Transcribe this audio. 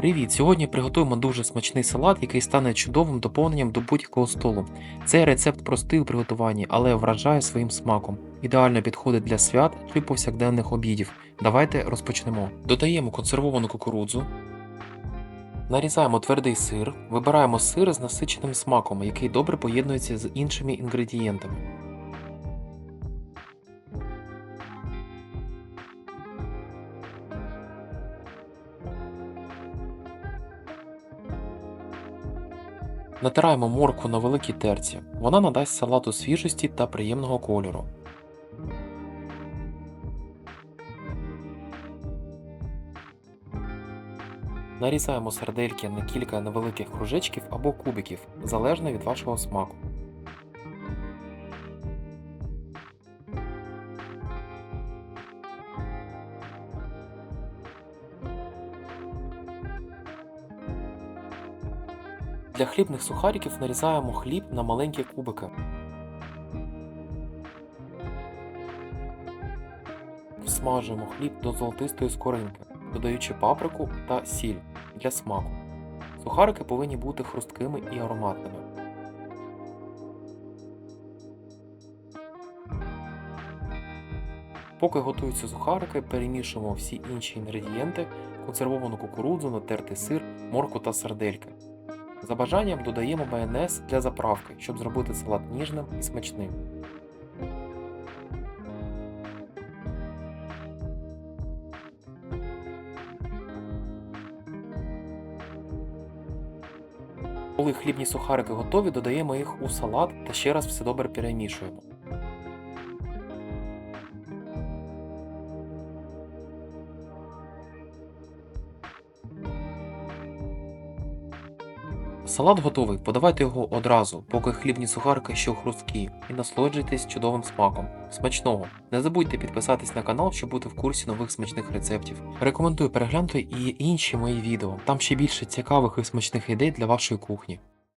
Привіт! Сьогодні приготуємо дуже смачний салат, який стане чудовим доповненням до будь-якого столу. Цей рецепт простий у приготуванні, але вражає своїм смаком. Ідеально підходить для свят чи повсякденних обідів. Давайте розпочнемо. Додаємо консервовану кукурудзу. Нарізаємо твердий сир, вибираємо сир з насиченим смаком, який добре поєднується з іншими інгредієнтами. Натираємо моркву на великій терці. Вона надасть салату свіжості та приємного кольору. Нарізаємо сардельки на кілька невеликих кружечків або кубиків, залежно від вашого смаку. Для хлібних сухариків нарізаємо хліб на маленькі кубики. Всмажуємо хліб до золотистої скоринки, додаючи паприку та сіль для смаку. Сухарики повинні бути хрусткими і ароматними. Поки готуються сухарики, перемішуємо всі інші інгредієнти, консервовану кукурудзу, натертий сир, морку та сардельки. За бажанням додаємо майонез для заправки, щоб зробити салат ніжним і смачним. Коли хлібні сухарики готові, додаємо їх у салат та ще раз все добре перемішуємо. Салат готовий, подавайте його одразу, поки хлібні сухарики ще хрусткі, і насолоджуйтесь чудовим смаком. Смачного! Не забудьте підписатись на канал, щоб бути в курсі нових смачних рецептів. Рекомендую переглянути і інші мої відео. Там ще більше цікавих і смачних ідей для вашої кухні.